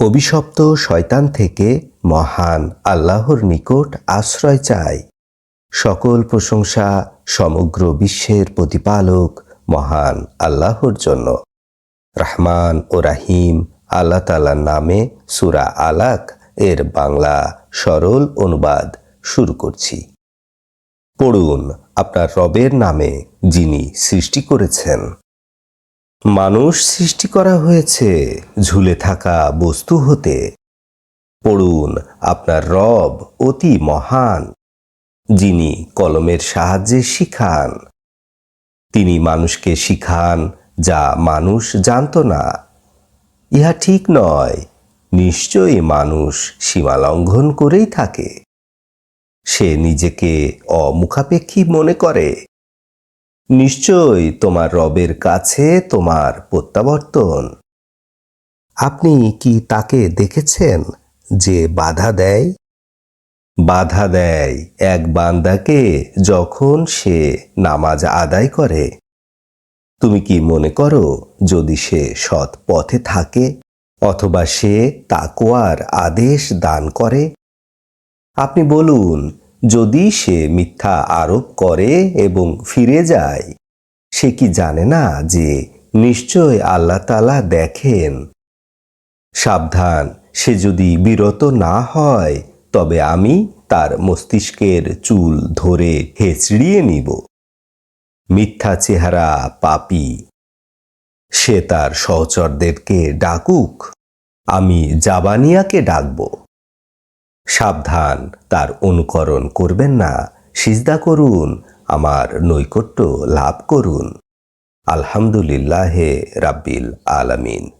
অভিশপ্ত শয়তান থেকে মহান আল্লাহর নিকট আশ্রয় চাই। সকল প্রশংসা সমগ্র বিশ্বের প্রতিপালক মহান আল্লাহর জন্য। রহমান ও রাহিম আল্লাহ তালার নামে সুরা আলাক এর বাংলা সরল অনুবাদ শুরু করছি। পড়ুন আপনার রবের নামে যিনি সৃষ্টি করেছেন। মানুষ সৃষ্টি করা হয়েছে ঝুলে থাকা বস্তু হতে। পড়ুন আপনার রব অতি মহান, যিনি কলমের সাহায্যে শিখান। তিনি মানুষকে শিখান যা মানুষ জানত না। ইহা ঠিক নয়, নিশ্চয়ই মানুষ সীমা লঙ্ঘন করেই থাকে। সে নিজেকে অমুখাপেক্ষী মনে করে। নিশ্চয় তোমার রবের কাছে তোমার প্রত্যাবর্তন। আপনি কি তাকে দেখেছেন যে বাধা দেয়? বাধা দেয় এক বান্দাকে যখন সে নামাজ আদায় করে। তুমি কি মনে করো যদি সে সৎ পথে থাকে অথবা সে তাকোয়ার আদেশ দান করে? আপনি বলুন যদি সে মিথ্যা আরোপ করে এবং ফিরে যায়, সে কি জানে না যে নিশ্চয় আল্লাহ তালা দেখেন? সাবধান, সে যদি বিরত না হয়, তবে আমি তার মস্তিষ্কের চুল ধরে হেঁচড়িয়ে নিব। মিথ্যা চেহারা পাপি। সে তার সহচরদেরকে ডাকুক, আমি জাবানিয়াকে ডাকব। সাবধান তার অনুকরণ করবেন না। সিজদা করুন আমার নৈকট্য লাভ করুন। আলহামদুলিল্লাহে রাব্বিল আলামিন।